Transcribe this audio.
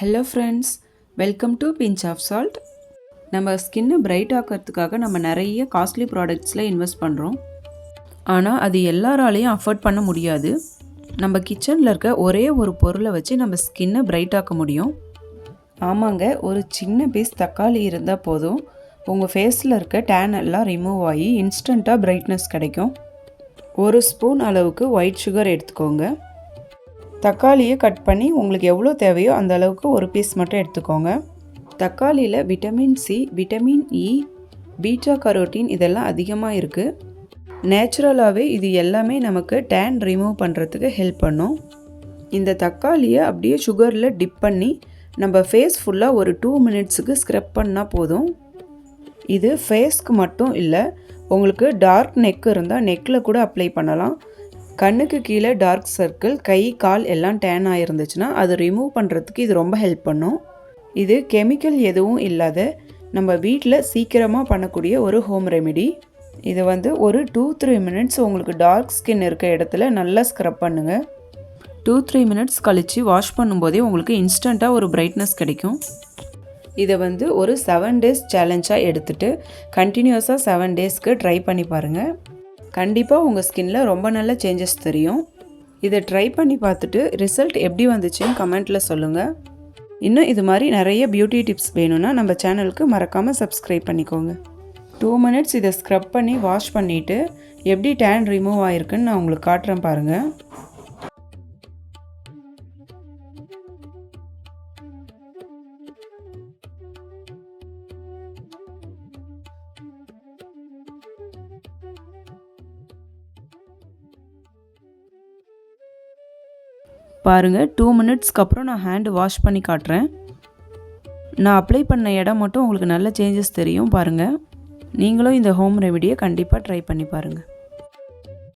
Hello friends welcome to pinch of salt நம்ம ஸ்கின்னை bright ஆக்கிறதுக்காக நம்ம நிறைய காஸ்ட்லி ப்ராடக்ட்ஸில் இன்வெஸ்ட் பண்ணுறோம் ஆனால் அது எல்லாராலையும் அஃபோர்ட் பண்ண முடியாது. நம்ம கிச்சனில் இருக்க ஒரே ஒரு பொருளை வச்சு நம்ம ஸ்கின்னை பிரைட் ஆக்க முடியும். ஆமாங்க ஒரு சின்ன பீஸ் தக்காளி இருந்தால் போதும். உங்கள் ஃபேஸில் இருக்க டேன் எல்லாம் ரிமூவ் ஆகி இன்ஸ்டண்ட்டாக பிரைட்னஸ் கிடைக்கும். ஒரு ஸ்பூன் அளவுக்கு ஒயிட் சுகர் எடுத்துக்கோங்க. தக்காளியை கட் பண்ணி உங்களுக்கு எவ்வளோ தேவையோ அந்த அளவுக்கு ஒரு பீஸ் மட்டும் எடுத்துக்கோங்க. தக்காளியில் vitamin C vitamin E beta carotene இதெல்லாம் அதிகமாக இருக்குது நேச்சுரலாகவே இது எல்லாமே நமக்கு டேன் ரிமூவ் பண்ணுறதுக்கு ஹெல்ப் பண்ணும். இந்த தக்காளியை அப்படியே சுகரில் டிப் பண்ணி நம்ம ஃபேஸ் ஃபுல்லாக ஒரு டூ மினிட்ஸுக்கு ஸ்க்ரப் பண்ணால் போதும். இது ஃபேஸ்க்கு மட்டும் இல்லை உங்களுக்கு டார்க் நெக் இருந்தால் நெக்கில் கூட அப்ளை பண்ணலாம். கண்ணுக்கு கீழே டார்க் சர்க்கிள் கை கால் எல்லாம் டேன் ஆகிருந்துச்சுன்னா அது ரிமூவ் பண்ணுறதுக்கு இது ரொம்ப ஹெல்ப் பண்ணும். இது கெமிக்கல் எதுவும் இல்லாத நம்ம வீட்டில் சீக்கிரமாக பண்ணக்கூடிய ஒரு ஹோம் ரெமிடி இது வந்து ஒரு டூ த்ரீ மினிட்ஸ் உங்களுக்கு டார்க் ஸ்கின் இருக்க இடத்துல நல்லா ஸ்க்ரப் பண்ணுங்கள் டூ த்ரீ மினிட்ஸ் கழித்து வாஷ் பண்ணும்போதே உங்களுக்கு இன்ஸ்டண்ட்டாக ஒரு பிரைட்னஸ் கிடைக்கும். இதை வந்து ஒரு செவன் டேஸ் சேலஞ்சாக எடுத்துகிட்டு கண்டினியூஸாக செவன் டேஸ்க்கு ட்ரை பண்ணி பாருங்கள் கண்டிப்பாக உங்கள் ஸ்கின்ல ரொம்ப நல்ல சேஞ்சஸ் தெரியும். இதை ட்ரை பண்ணி பார்த்துட்டு ரிசல்ட் எப்படி வந்துச்சுன்னு கமெண்ட்டில் சொல்லுங்கள் இன்னும் இது மாதிரி நிறைய பியூட்டி டிப்ஸ் வேணும்னா நம்ம சேனலுக்கு மறக்காமல் சப்ஸ்கிரைப் பண்ணிக்கோங்க. டூ மினிட்ஸ் இதை ஸ்க்ரப் பண்ணி வாஷ் பண்ணிவிட்டு எப்படி டேன் ரிமூவ் ஆகிருக்குன்னு நான் உங்களுக்கு காட்டுறேன் பாருங்கள் பாருங்கள் டூ மினிட்ஸ்க்கு அப்புறம் நான் ஹேண்டு வாஷ் பண்ணி காட்டுறேன். நான் அப்ளை பண்ண இடம் மட்டும் உங்களுக்கு நல்ல சேஞ்சஸ் தெரியும் பாருங்கள் நீங்களும் இந்த ஹோம் ரெமிடியை கண்டிப்பாக ட்ரை பண்ணி பாருங்கள்